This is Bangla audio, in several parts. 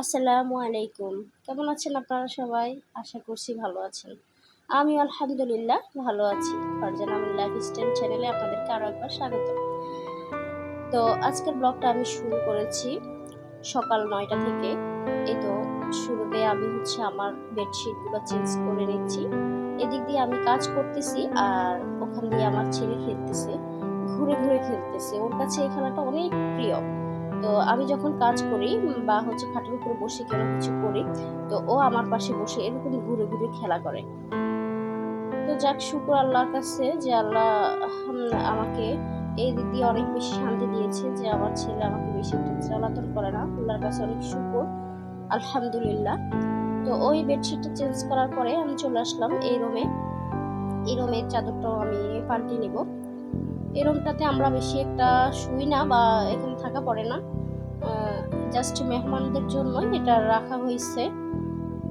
আসসালামু আলাইকুম। কেমন আছেন আপনারা সবাই? আশা করছি ভালো আছেন। আমি আলহামদুলিল্লাহ ভালো আছি। ফারজান আমি চ্যানেলে আপনাদেরকে আরও একবার স্বাগত। তো আজকের ব্লগটা আমি শুরু করেছি সকাল নয়টা থেকে। এই তো শুরুতে আমি হচ্ছে আমার বেডশিটগুলো চেঞ্জ করে নিচ্ছি। এদিক দিয়ে আমি কাজ করতেছি আর ওখান দিয়ে আমার ছেলে খেলতেছে, ঘুরে ঘুরে খেলতেছে। ওর কাছে এই খেলাটা অনেক প্রিয়। তো আমি যখন কাজ করি বা হচ্ছে খাটের উপর বসে কোনো কিছু করি, তো ও আমার পাশে বসে এরকম ঘুরে ঘুরে খেলা করে। তো যাক, শুক্র আল্লাহর কাছে যে আল্লাহ আমাকে এই দিক দিয়ে অনেক বেশি শান্তি দিয়েছে যে আমার ছেলে আমাকে বেশি জ্বালাতন করে না। আল্লাহর কাছে অনেক শুক্র, আলহামদুলিল্লাহ। তো ওই বেডশিটটা চেঞ্জ করার পরে আমি চলে আসলাম এই রুমে। এই রুমের চাদরটাও আমি পাল্টে নিব। এই রুমটাতে আমরা বেশি একটা শুই না বা এখানে থাকা পড়ে না। জাস্ট মেহমানদের জন্য এটা রাখা হয়েছে।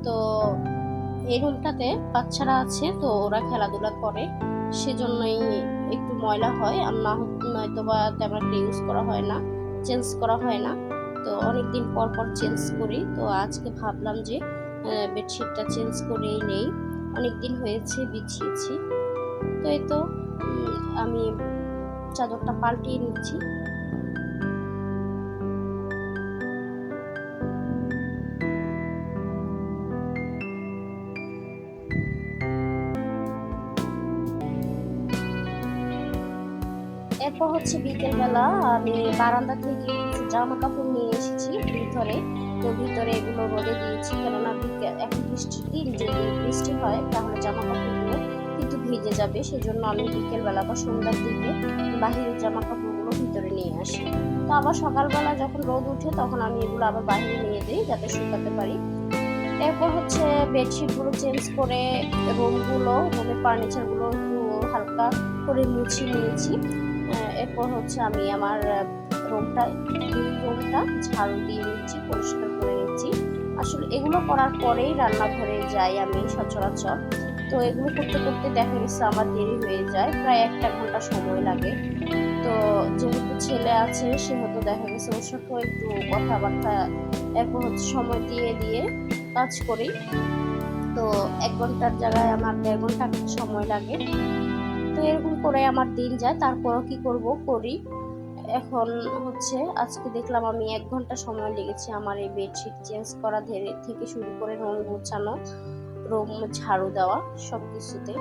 তো এই রুমটাতে বাচ্চারা আছে, তো ওরা খেলাধুলা করে। সেজন্যই একটু ময়লা হয় আর না নয়তো বা তেমন একটা ইউজ করা হয় না চেঞ্জ করা হয় না। তো অনেক দিন পর পর চেঞ্জ করি। তো আজকে ভাবলাম যে বেডশিটটা চেঞ্জ করেই নেই। অনেক দিন হয়েছে, বিছিয়েছি। তো এই তো আমি চাদরটা পাল্টিয়ে নিচ্ছি। এরপর হচ্ছে বিকেলবেলা আমি বারান্দা থেকে জামা কাপড় নিয়ে এসেছি ভিতরে। তো ভিতরে এগুলো রোদে দিয়েছি কেননা এখন বৃষ্টির দিন যদি বৃষ্টি হয় তাহলে জামা কাপড়গুলো ভিজে যাবে, সেজন্য আমি বিকেলবেলা বা সন্ধ্যার দিকে বাহিরের জামা কাপড়গুলো ভিতরে নিয়ে আসি। তো আবার সকালবেলা যখন রোদ উঠে, তখন আমি এগুলো আবার বাহিরে নিয়ে দিই, যাতে শুকাতে পারি। এরপর হচ্ছে বেডশিটগুলো চেঞ্জ করে রুমগুলো, রুমের ফার্নিচারগুলো একটু হালকা করে মুছিয়ে নিয়েছি। এরপর হচ্ছে আমি আমার রুমটা রুমটা ঝাড়ু দিয়ে নিচ্ছি, পরিষ্কার করে নিচ্ছি। আসলে এগুলো করার পরেই রান্নাঘরে যাই আমি সচরাচর। তো এগুলো করতে করতে দেখা গেছে আমার দেরি হয়ে যায়, প্রায় একটা ঘণ্টা সময় লাগে। তো যেহেতু ছেলে আছে, সেহেতু দেখা গেছে ওর সাথেও একটু কথাবার্তা এরপর হচ্ছে সময় দিয়ে দিয়ে কাজ করি। তো এক ঘণ্টার জায়গায় আমার দেড় ঘণ্টা সময় লাগে। তো এরকম করে আমার দিন যায়, তারপরও কি করব, করি। এখন হচ্ছে আজকে দেখলাম আমি এক ঘণ্টা সময় লেগেছে আমার এই বেডশিট চেঞ্জ করা থেকে শুরু করে রং গোছানো রুম ঝাড়ু দেওয়া সব কিছুতে।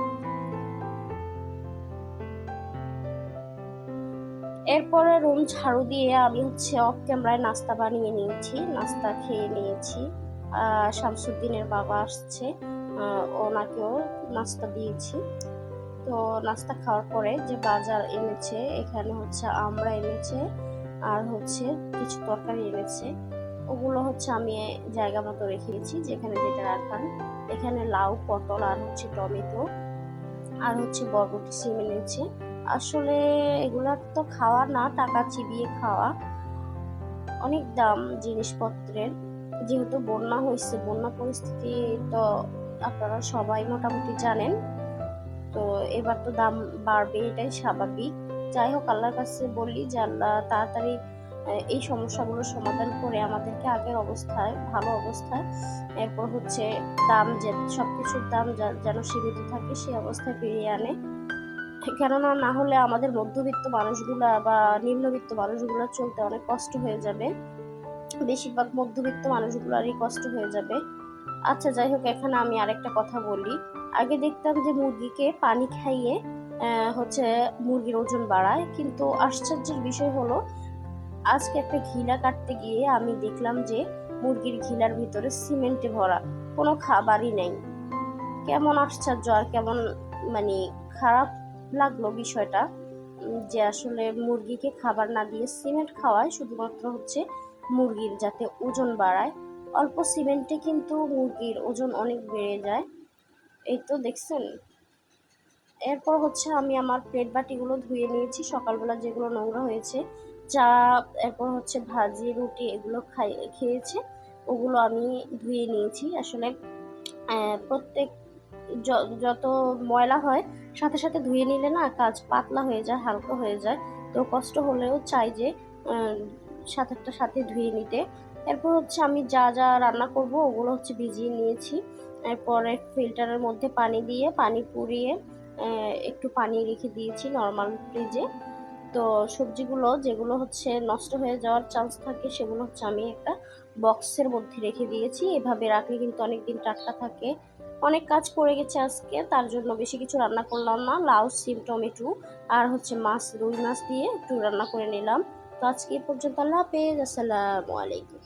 এরপরে রুম ঝাড়ু দিয়ে আমি হচ্ছে অফ ক্যামেরায় নাস্তা বানিয়ে নিয়েছি, নাস্তা খেয়ে নিয়েছি। শামসুদ্দিনের বাবা আসছে ওনাকেও নাস্তা দিয়েছি। তো নাস্তা খাওয়ার পরে যে বাজার এনেছে, এখানে হচ্ছে আমরা এনেছে, আর হচ্ছে কিছু তরকারি এনেছে। ওগুলো হচ্ছে আমি জায়গা মতো রেখেছি যেখানে যেটা রাখান এখানে লাউ, পটল আর হচ্ছে টমেটো আর হচ্ছে বরবটি সিম এনেছে। আসলে এগুলা তো খাওয়া না, টাকা চিবিয়ে খাওয়া। অনেক দাম জিনিসপত্রের। যেহেতু বন্যা হয়েছে, বন্যা পরিস্থিতি তো আপনারা সবাই মোটামুটি জানেন। তো এবার তো দাম বাড়বে, এটাই স্বাভাবিক। যাই হোক, আল্লাহর কাছে বলি যে আল্লাহ তাড়াতাড়ি এই সমস্যাগুলোর সমাধান করে আমাদেরকে আগের অবস্থায়, ভালো অবস্থায়, এরপর হচ্ছে দাম যে সব কিছুর দাম যেন সীমিত থাকে সেই অবস্থায় ফিরিয়ে আনে। কেননা না হলে আমাদের মধ্যবিত্ত মানুষগুলা বা নিম্নবিত্ত মানুষগুলো চলতে অনেক কষ্ট হয়ে যাবে। বেশিরভাগ মধ্যবিত্ত মানুষগুলোরই কষ্ট হয়ে যাবে। আচ্ছা যাই হোক, এখানে আমি আরেকটা কথা বলি। আগে দেখতাম যে মুরগিকে পানি খাইয়ে হচ্ছে মুরগির ওজন বাড়ায়, কিন্তু আশ্চর্যের বিষয় হলো আজকে একটা ঘিলা কাটতে গিয়ে আমি দেখলাম যে মুরগির ঘিলার ভিতরে সিমেন্টে ভরা, কোনো খাবারই নেই। কেমন আশ্চর্য আর কেমন মানে খারাপ লাগল বিষয়টা যে আসলে মুরগিকে খাবার না দিয়ে সিমেন্ট খাওয়ায় শুধুমাত্র হচ্ছে মুরগির যাতে ওজন বাড়ায়। অল্প সিমেন্টে কিন্তু মুরগির ওজন অনেক বেড়ে যায়। এই তো দেখছেন? এরপর হচ্ছে আমি আমার প্লেট বাটিগুলো ধুয়ে নিয়েছি। সকালবেলা যেগুলো নোংরা হয়েছে চা, এরপর হচ্ছে ভাজি, রুটি এগুলো খাই, খেয়েছে। ওগুলো আমি ধুয়ে নিয়েছি। আসলে প্রত্যেক যত ময়লা হয়, সাথে সাথে ধুয়ে নিলে না কাজ পাতলা হয়ে যায়, হালকা হয়ে যায়। তো কষ্ট হলেও চাই যে সাথে একটা সাথে ধুয়ে নিতে। এরপর হচ্ছে আমি যা যা রান্না করব, ওগুলো হচ্ছে ভিজিয়ে নিয়েছি। এরপরে ফিল্টারের মধ্যে পানি দিয়ে, পানি পুড়িয়ে একটু পানি রেখে দিয়েছি নর্মাল ফ্রিজে। তো সবজিগুলো যেগুলো হচ্ছে নষ্ট হয়ে যাওয়ার চান্স থাকে, সেগুলো হচ্ছে আমি একটা বক্সের মধ্যে রেখে দিয়েছি। এভাবে রাখলে কিন্তু অনেক দিন টাটকা থাকে। অনেক কাজ করে গেছে আজকে, তার জন্য বেশি কিছু রান্না করলাম না। লাউ, সিম, টমেটো আর হচ্ছে মাছ, রুই মাছ দিয়ে একটু রান্না করে নিলাম। তো আজকে এ পর্যন্ত আল্লাহ হাফেজ, আসসালামু আলাইকুম।